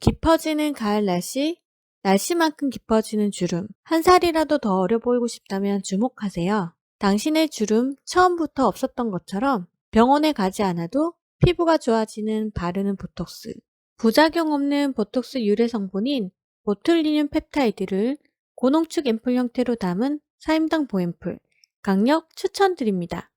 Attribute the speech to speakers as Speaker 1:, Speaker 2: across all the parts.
Speaker 1: 깊어지는 가을 날씨, 날씨만큼 깊어지는 주름. 한 살이라도 더 어려 보이고 싶다면 주목하세요. 당신의 주름 처음부터 없었던 것처럼 병원에 가지 않아도 피부가 좋아지는 바르는 보톡스. 부작용 없는 보톡스 유래 성분인 보툴리늄 펩타이드를 고농축 앰플 형태로 담은 사임당 보앰플 강력 추천드립니다.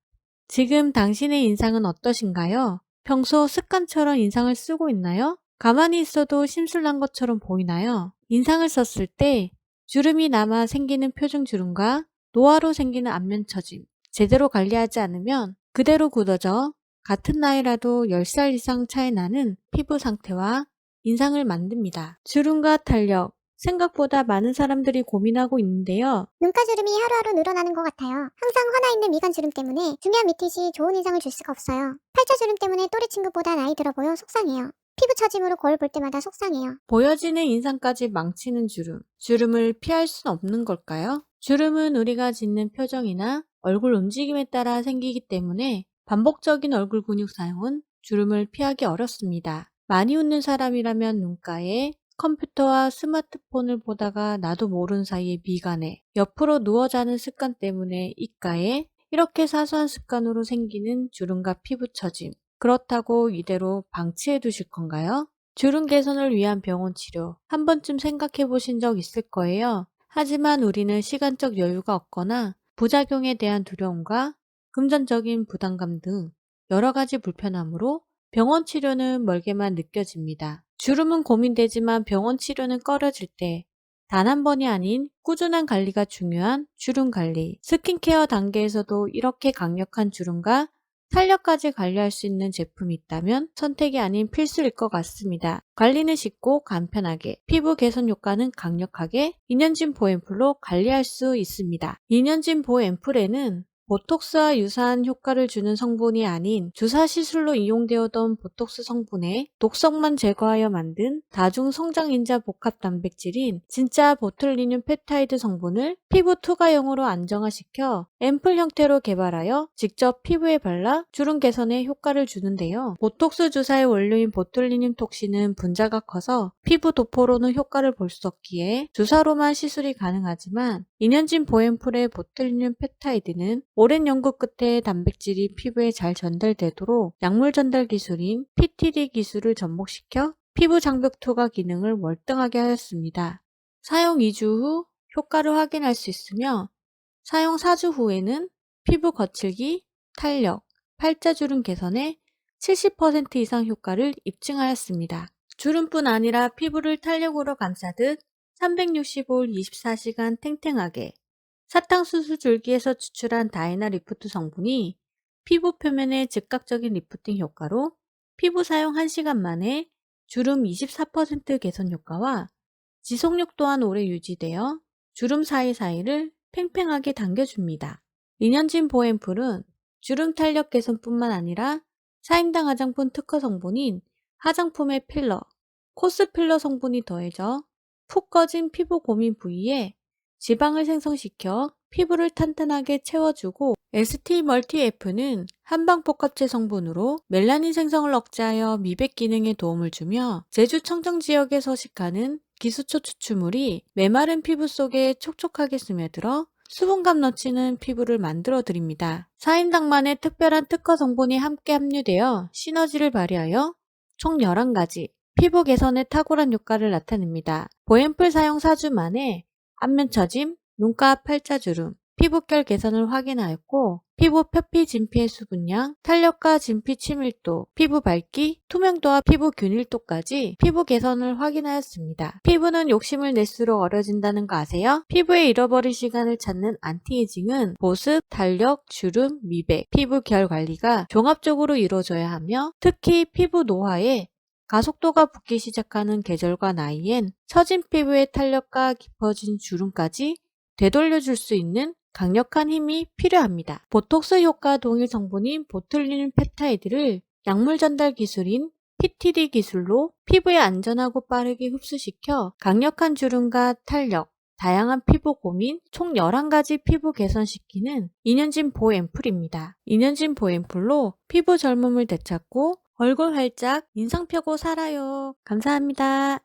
Speaker 1: 지금 당신의 인상은 어떠신가요? 평소 습관처럼 인상을 쓰고 있나요? 가만히 있어도 심술난 것처럼 보이나요? 인상을 썼을 때 주름이 남아 생기는 표정 주름과 노화로 생기는 안면 처짐, 제대로 관리하지 않으면 그대로 굳어져 같은 나이라도 10살 이상 차이 나는 피부 상태와 인상을 만듭니다. 주름과 탄력, 생각보다 많은 사람들이 고민하고 있는데요.
Speaker 2: 눈가주름이 하루하루 늘어나는 것 같아요. 항상 화나 있는 미간주름 때문에 중요한 밑잇이 좋은 인상을 줄 수가 없어요. 팔자주름 때문에 또래 친구보다 나이 들어 보여 속상해요. 피부 처짐으로 거울 볼 때마다 속상해요.
Speaker 1: 보여지는 인상까지 망치는 주름. 주름을 피할 순 없는 걸까요? 주름은 우리가 짓는 표정이나 얼굴 움직임에 따라 생기기 때문에 반복적인 얼굴 근육 사용은 주름을 피하기 어렵습니다. 많이 웃는 사람이라면 눈가에 컴퓨터와 스마트폰을 보다가 나도 모르는 사이에 미간에 옆으로 누워 자는 습관 때문에 입가에 이렇게 사소한 습관으로 생기는 주름과 피부 처짐. 그렇다고 이대로 방치해 두실 건가요? 주름 개선을 위한 병원 치료 한 번쯤 생각해 보신 적 있을 거예요. 하지만 우리는 시간적 여유가 없거나 부작용에 대한 두려움과 금전적인 부담감 등 여러 가지 불편함으로 병원 치료는 멀게만 느껴집니다. 주름은 고민되지만 병원 치료는 꺼려질 때 단 한 번이 아닌 꾸준한 관리가 중요한 주름 관리. 스킨케어 단계에서도 이렇게 강력한 주름과 탄력까지 관리할 수 있는 제품이 있다면 선택이 아닌 필수일 것 같습니다. 관리는 쉽고 간편하게, 피부 개선 효과는 강력하게 이년진 보앰플로 관리할 수 있습니다. 이년진 보앰플에는 보톡스와 유사한 효과를 주는 성분이 아닌 주사 시술로 이용되었던 보톡스 성분의 독성만 제거하여 만든 다중 성장인자 복합 단백질인 진짜 보툴리늄 펩타이드 성분을 피부 투과용으로 안정화시켜 앰플 형태로 개발하여 직접 피부에 발라 주름 개선에 효과를 주는데요. 보톡스 주사의 원료인 보툴리늄 톡신은 분자가 커서 피부 도포로는 효과를 볼 수 없기에 주사로만 시술이 가능하지만 이년진 보앰플의 보툴리늄 펩타이드는 오랜 연구 끝에 단백질이 피부에 잘 전달되도록 약물 전달 기술인 PTD 기술을 접목시켜 피부 장벽 투과 기능을 월등하게 하였습니다. 사용 2주 후 효과를 확인할 수 있으며 사용 4주 후에는 피부 거칠기, 탄력, 팔자주름 개선에 70% 이상 효과를 입증하였습니다. 주름뿐 아니라 피부를 탄력으로 감싸듯 365일 24시간 탱탱하게 사탕수수 줄기에서 추출한 다이나 리프트 성분이 피부 표면의 즉각적인 리프팅 효과로 피부 사용 1시간 만에 주름 24% 개선 효과와 지속력 또한 오래 유지되어 주름 사이사이를 팽팽하게 당겨줍니다. 리년진 보앰플은 주름 탄력 개선뿐만 아니라 사임당 화장품 특허 성분인 화장품의 필러, 코스 필러 성분이 더해져 푹 꺼진 피부 고민 부위에 지방을 생성시켜 피부를 탄탄하게 채워주고 ST 멀티 F는 한방 복합체 성분으로 멜라닌 생성을 억제하여 미백 기능에 도움을 주며 제주 청정 지역에 서식하는 기수초 추출물이 메마른 피부 속에 촉촉하게 스며들어 수분감 넘치는 피부를 만들어 드립니다. 4인당만의 특별한 특허 성분이 함께 함유되어 시너지를 발휘하여 총 11가지 피부 개선에 탁월한 효과를 나타냅니다. 보앰플 사용 4주 만에 안면 처짐, 눈가 팔자주름, 피부결 개선을 확인하였고 피부 표피 진피의 수분량, 탄력과 진피 치밀도, 피부 밝기, 투명도와 피부 균일도까지 피부 개선을 확인하였습니다. 피부는 욕심을 낼수록 어려진다는 거 아세요? 피부에 잃어버린 시간을 찾는 안티에이징은 보습, 탄력, 주름, 미백, 피부 결 관리가 종합적으로 이루어져야 하며 특히 피부 노화에 가속도가 붙기 시작하는 계절과 나이엔 처진 피부의 탄력과 깊어진 주름까지 되돌려줄 수 있는 강력한 힘이 필요합니다. 보톡스 효과 동일 성분인 보툴리늄 펩타이드를 약물 전달 기술인 PTD 기술로 피부에 안전하고 빠르게 흡수시켜 강력한 주름과 탄력, 다양한 피부 고민 총 11가지 피부 개선시키는 이년진 보앰플입니다. 이년진 보앰플로 피부 젊음을 되찾고 얼굴 활짝 인상 펴고 살아요. 감사합니다.